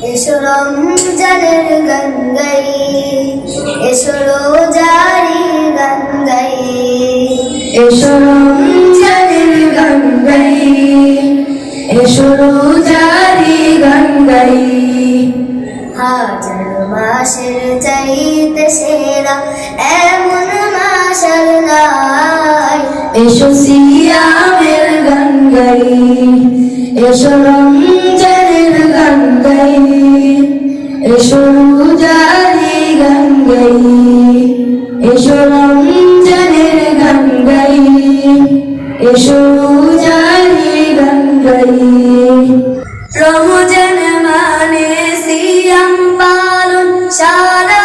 এসো রমজানের গান গাই এসো রোজারি গান গাই এসো রমজানের গান গাই এসো রোজারি গান গাই হাজার মাসের চাইতে সেরা এমন মাস নাই এসো সিয়ামের গান গাই এসো রমজানের গান গাই এসো রোজারি গান গাই এসো রমজানের গান গাই এসো রোজারি গান গাই রমজান মানে সিয়াম পালন সারাটি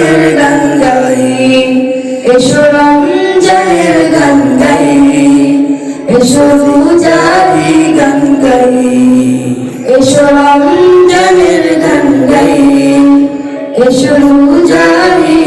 সিয়ামের গান গাই এসো রমজানের গান গাই এসো রোজারি গান গাই এসো রমজানের গান এসো রোজারি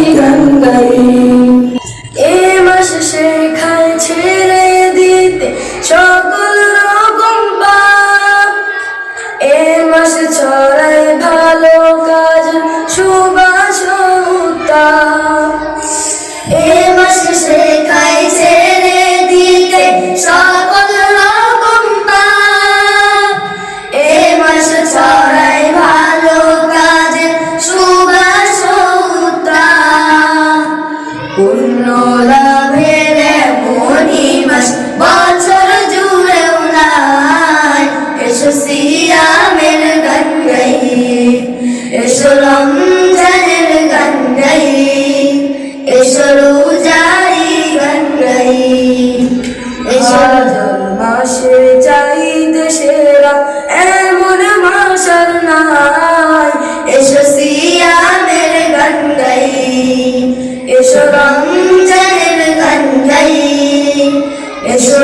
সিয়ামের গান গাই এসো রমজানের গান গাই এসো রোজারি গান গাই এসো মাসের চাইতে সেরা, এমন মাস নাই। এসো সিয়ামের গান গাই এসো রমজানের গান গাই এসো